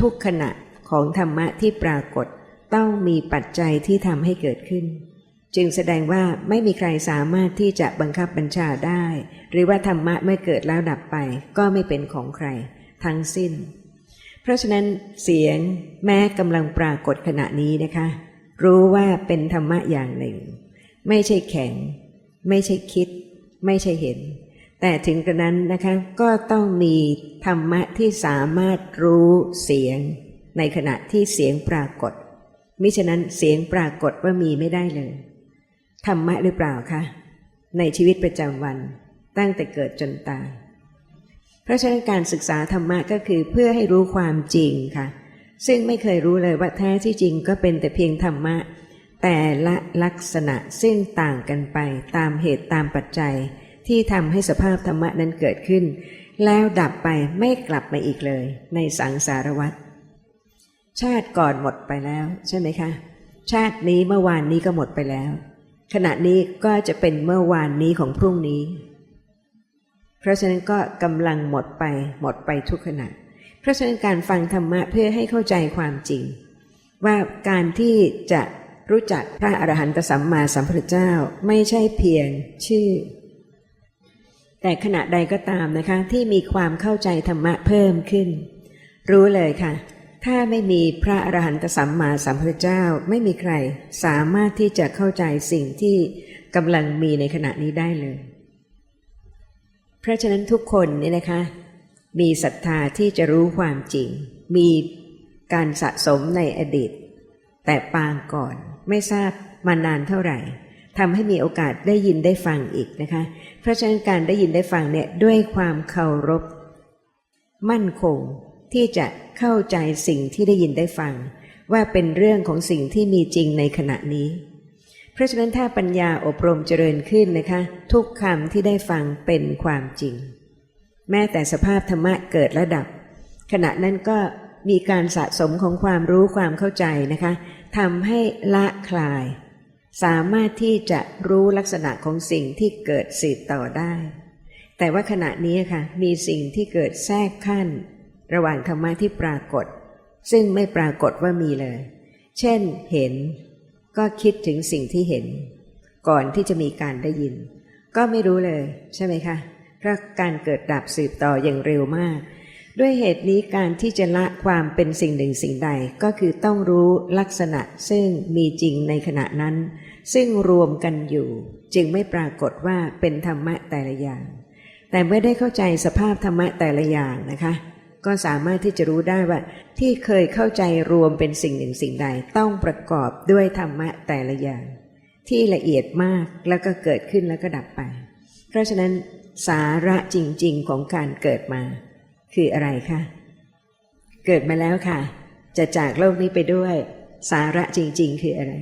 ทุกขณะของธรรมะที่ปรากฏต้องมีปัจจัยที่ทำให้เกิดขึ้น จึงแสดงว่าไม่มีใครสามารถที่จะบังคับบัญชาได้ หรือว่าธรรมะไม่เกิดแล้วดับไป ก็ไม่เป็นของใคร ทั้งสิ้น เพราะฉะนั้นเสียงแม้กำลังปรากฏขณะนี้นะคะ รู้ว่าเป็นธรรมะอย่างหนึ่ง ไม่ใช่แข็ง ไม่ใช่คิด ไม่ใช่เห็น แต่ถึงกระนั้นนะคะก็ต้องมีธรรมะที่สามารถรู้เสียง ในขณะที่เสียงปรากฏ มิฉะนั้นเสียงปรากฏว่ามีไม่ได้เลย ธรรมะหรือเปล่าคะในชีวิตประจำวัน ตั้งแต่เกิดจนตาย เพราะฉะนั้นการศึกษาธรรมะก็คือเพื่อให้รู้ความจริงค่ะ ซึ่งไม่เคยรู้เลยว่าแท้ที่จริงก็เป็นแต่เพียงธรรมะ แต่ละลักษณะซึ่งต่างกันไปตามเหตุตามปัจจัย ที่ทำให้สภาพธรรมะนั้นเกิดขึ้น แล้วดับไปไม่กลับมาอีกเลย ในสังสารวัฏชาติก่อนหมดไปแล้วใช่ไหมคะ ชาตินี้เมื่อวานนี้ก็หมดไปแล้ว ขณะนี้ก็จะเป็นเมื่อวานนี้ของพรุ่งนี้ เพราะฉะนั้นก็กำลังหมดไปหมดไปทุกขณะ เพราะฉะนั้นการฟังธรรมะเพื่อให้เข้าใจความจริง ว่าการที่จะรู้จักพระอรหันตสัมมาสัมพุทธเจ้าไม่ใช่เพียงชื่อ แต่ขณะใดก็ตามนะคะ ที่มีความเข้าใจธรรมะเพิ่มขึ้น รู้เลยค่ะ ถ้าไม่มีพระอรหันตสัมมาสัมพุทธเจ้าไม่มีใคร สามารถที่จะเข้าใจสิ่งที่กำลังมีในขณะนี้ได้เลย เพราะฉะนั้นทุกคนนี่นะคะ มีศรัทธาที่จะรู้ความจริง มีการสะสมในอดีต แต่ปางก่อนไม่ทราบมานานเท่าไหร่ ทำให้มีโอกาสได้ยินได้ฟังอีกนะคะ เพราะฉะนั้นการได้ยินได้ฟังเนี่ยด้วยความเคารพ มั่นคงที่จะเข้าใจสิ่งที่ได้ยินได้ฟัง ว่าเป็นเรื่องของสิ่งที่มีจริงในขณะนี้ เพราะฉะนั้นถ้าปัญญาอบรมเจริญขึ้นนะคะ ทุกคำที่ได้ฟังเป็นความจริง แม้แต่สภาพธรรมะเกิดระดับ ขณะนั้นก็มีการสะสมของความรู้ความเข้าใจนะคะทำให้ละคลาย สามารถที่จะรู้ลักษณะของสิ่งที่เกิดสืบต่อได้ แต่ว่าขณะนี้ค่ะมีสิ่งที่เกิดแทรกขั้น ระหว่างธรรมะที่ปรากฏ ซึ่งไม่ปรากฏว่ามีเลย เช่นเห็น ก็คิดถึงสิ่งที่เห็น ก่อนที่จะมีการได้ยิน ก็ไม่รู้เลย ใช่ไหมคะเพราะการเกิดดับสืบต่ออย่างเร็วมาก ด้วยเหตุนี้การที่จะละความเป็นสิ่งหนึ่งสิ่งใด ก็คือต้องรู้ลักษณะซึ่งมีจริงในขณะนั้น ซึ่งรวมกันอยู่ จึงไม่ปรากฏว่าเป็นธรรมะแต่ละอย่าง แต่เมื่อได้เข้าใจสภาพธรรมะแต่ละอย่างนะคะ ก็สามารถที่จะรู้ได้ว่า ที่เคยเข้าใจรวมเป็นสิ่งหนึ่งสิ่งใด ต้องประกอบด้วยธรรมะแต่ละอย่าง ที่ละเอียดมากแล้วก็เกิดขึ้นแล้วก็ดับไป เพราะฉะนั้นสาระจริง ๆ ของการเกิดมา คืออะไรคะเกิดมาแล้วค่ะ จะจากโลกนี้ไปด้วย สาระจริง ๆ คืออะไร